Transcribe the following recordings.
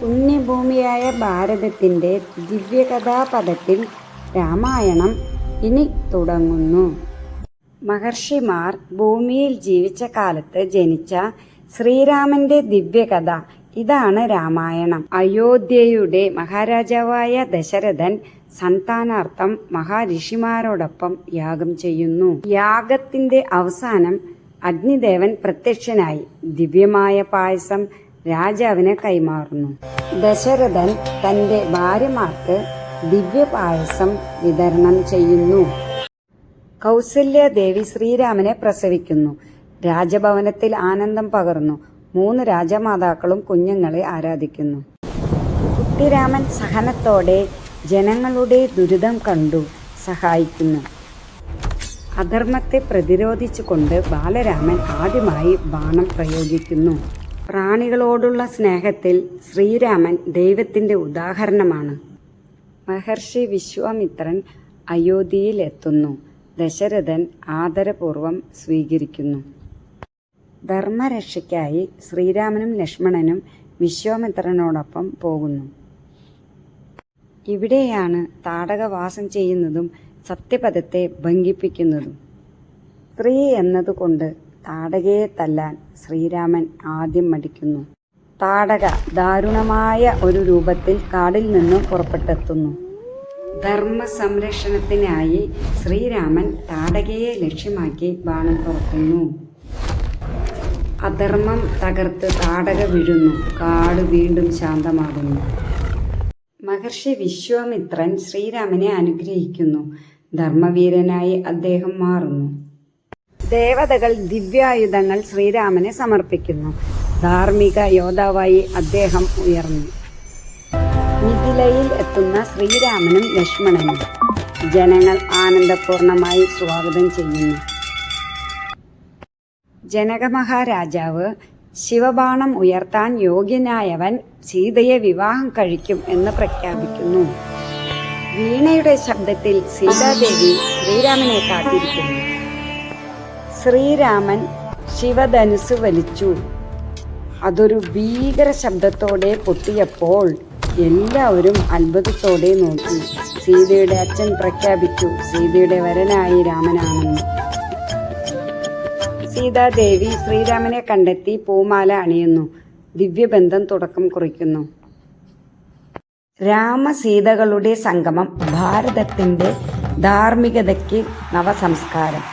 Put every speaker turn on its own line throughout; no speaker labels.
പുണ്യഭൂമിയായ ഭാരതത്തിന്റെ ദിവ്യകഥാപഥത്തിൽ രാമായണം ഇനി തുടങ്ങുന്നു. മഹർഷിമാർ ഭൂമിയിൽ ജീവിച്ച കാലത്ത് ജനിച്ച ശ്രീരാമന്റെ ദിവ്യകഥ. ഇതാണ് രാമായണം. അയോധ്യയുടെ മഹാരാജാവായ ദശരഥൻ സന്താനാർത്ഥം മഹാഋഷിമാരോടൊപ്പം യാഗം ചെയ്യുന്നു. യാഗത്തിന്റെ അവസാനം അഗ്നിദേവൻ പ്രത്യക്ഷനായി. ദിവ്യമായ പായസം രാജാവിന് കൈമാറുന്നു. ദശരഥൻ തന്റെ ഭാര്യമാർക്ക് ദിവ്യപായസം വിതരണം ചെയ്യുന്നു. കൗസല്യദേവി ശ്രീരാമനെ പ്രസവിക്കുന്നു. രാജഭവനത്തിൽ ആനന്ദം പകർന്നു. മൂന്ന് രാജമാതാക്കളും കുഞ്ഞുങ്ങളെ ആരാധിക്കുന്നു. കുട്ടിരാമൻ സഹനത്തോടെ ജനങ്ങളുടെ ദുരിതം കണ്ടു സഹായിക്കുന്നു. അധർമ്മത്തെ പ്രതിരോധിച്ചുകൊണ്ട് ബാലരാമൻ ആദ്യമായി ബാണം പ്രയോഗിക്കുന്നു. പ്രാണികളോടുള്ള സ്നേഹത്തിൽ ശ്രീരാമൻ ദൈവത്തിന്റെ ഉദാഹരണമാണ്. മഹർഷി വിശ്വാമിത്രൻ അയോധ്യയിൽ എത്തുന്നു ദശരഥൻ ആദരപൂർവം സ്വീകരിക്കുന്നു. ധർമ്മരക്ഷയ്ക്കായി ശ്രീരാമനും ലക്ഷ്മണനും വിശ്വാമിത്രനോടൊപ്പം പോകുന്നു. ഇവിടെയാണ് താടകവാസം ചെയ്യുന്നതും സത്യപഥത്തെ ഭംഗിപ്പിക്കുന്നതും. സ്ത്രീ എന്നതുകൊണ്ട് താടകയെ തല്ലാൻ ശ്രീരാമൻ ആദ്യം മടിക്കുന്നു. താടക ദാരുണമായ ഒരു രൂപത്തിൽ കാടിൽ നിന്നും പുറപ്പെട്ടെത്തുന്നു. ധർമ്മ സംരക്ഷണത്തിനായി ശ്രീരാമൻ താടകയെ ലക്ഷ്യമാക്കി ബാണം തുറക്കുന്നു. അധർമ്മം തകർത്ത് താടക വീഴുന്നു. കാട് വീണ്ടും ശാന്തമാകുന്നു. മഹർഷി വിശ്വാമിത്രൻ ശ്രീരാമനെ അനുഗ്രഹിക്കുന്നു. ധർമ്മവീരനായി അദ്ദേഹം മാറുന്നു. ദേവതകൾ ദിവ്യായുധങ്ങൾ ശ്രീരാമനെ സമർപ്പിക്കുന്നു. ധാർമ്മിക യോദ്ധാവായി അദ്ദേഹം ഉയർന്നു. മിഥിലയിൽ എത്തുന്ന ശ്രീരാമനും ലക്ഷ്മണനും ജനങ്ങൾ ആനന്ദപൂർണമായി സ്വാഗതം ചെയ്യുന്നു. ജനകമഹാരാജാവ് ശിവബാണം ഉയർത്താൻ യോഗ്യനായവൻ സീതയെ വിവാഹം കഴിക്കും എന്ന് പ്രഖ്യാപിക്കുന്നു. വീണയുടെ ശബ്ദത്തിൽ സീതാദേവി ശ്രീരാമനെ കാത്തിരിക്കുന്നു. ശ്രീരാമൻ ശിവധനുസ് വലിച്ചു. അതൊരു ഭീകര ശബ്ദത്തോടെ പൊട്ടിയപ്പോൾ എല്ലാവരും അത്ഭുതത്തോടെ നോക്കി. സീതയുടെ അച്ഛൻ പ്രഖ്യാപിച്ചു സീതയുടെ വരനായി രാമനാണെന്ന്. സീതാദേവി ശ്രീരാമനെ കണ്ടെത്തി പൂമാല അണിയുന്നു. ദിവ്യബന്ധം തുടക്കം കുറിക്കുന്നു. രാമസീതകളുടെ സംഗമം ഭാരതത്തിന്റെ ധാർമ്മികതയ്ക്ക് നവസംസ്കാരം.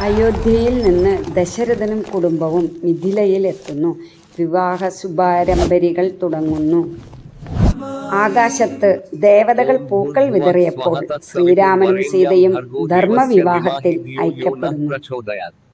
അയോധ്യയിൽ നിന്ന് ദശരഥനും കുടുംബവും മിഥിലയിലെത്തുന്നു. വിവാഹ ശുഭാരംഭരികൾ തുടങ്ങുന്നു. ആകാശത്ത് ദേവതകൾ പൂക്കൾ വിതറിയപ്പോൾ ശ്രീരാമനും സീതയും ധർമ്മവിവാഹത്തിൽ ഐക്യപ്പെടുന്നു.